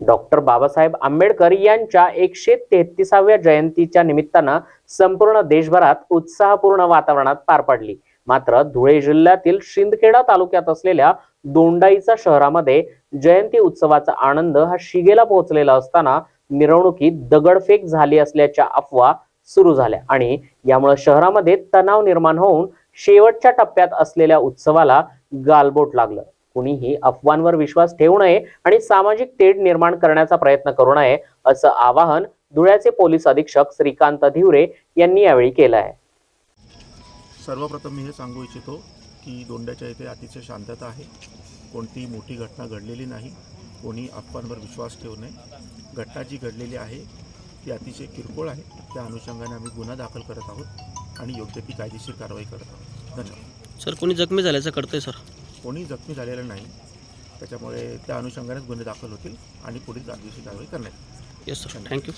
Doctor Babasaheb Ambedkar यांच्या एकशे तेहतीसाव्या जयंतीच्या निमित्तानं संपूर्ण देशभरात उत्साहपूर्ण वातावरणात पार पडली. मात्र धुळे जिल्ह्यातील शिंदखेडा तालुक्यात असलेल्या दोंडाईचा शहरामध्ये जयंती उत्सवाचा आनंद हा शिगेला पोहोचलेला असताना मिरवणुकीत दगडफेक झाली असल्याच्या अफवा सुरू झाल्या आणि यामुळे शहरामध्ये तणाव निर्माण होऊन शेवटच्या टप्प्यात असलेल्या उत्सवाला गालबोट लागलं. कुणीही अफवांवर विश्वास ठेवू नये आणि सामाजिक तेढ निर्माण करण्याचा प्रयत्न करू नये असं आवाहन धुळ्याचे पोलीस अधीक्षक श्रीकांत धिवरे यांनी यावेळी केलं आहे. सर्वप्रथम मी हे सांगू इच्छितो की दोंड्याच्या इथे अतिशय शांतता आहे. कोणतीही मोठी घटना घडलेली नाही. कोणी अफवांवर विश्वास ठेवू नये. घटना जी घडलेली आहे ती अतिशय किरकोळ आहे. त्या अनुषंगाने आम्ही गुन्हा दाखल करत आहोत आणि योग्य ती कायदेशीर कारवाई करत आहोत. धन्यवाद. सर कोणी जखमी झाल्याचं कळतंय सर. कोणी जखमी झालेलं नाही. त्याच्यामुळे त्या अनुषंगानेच गुन्हे दाखल होतील आणि पुढील कायदेशीर कारवाई करण्यात येईल. Yes sir thank you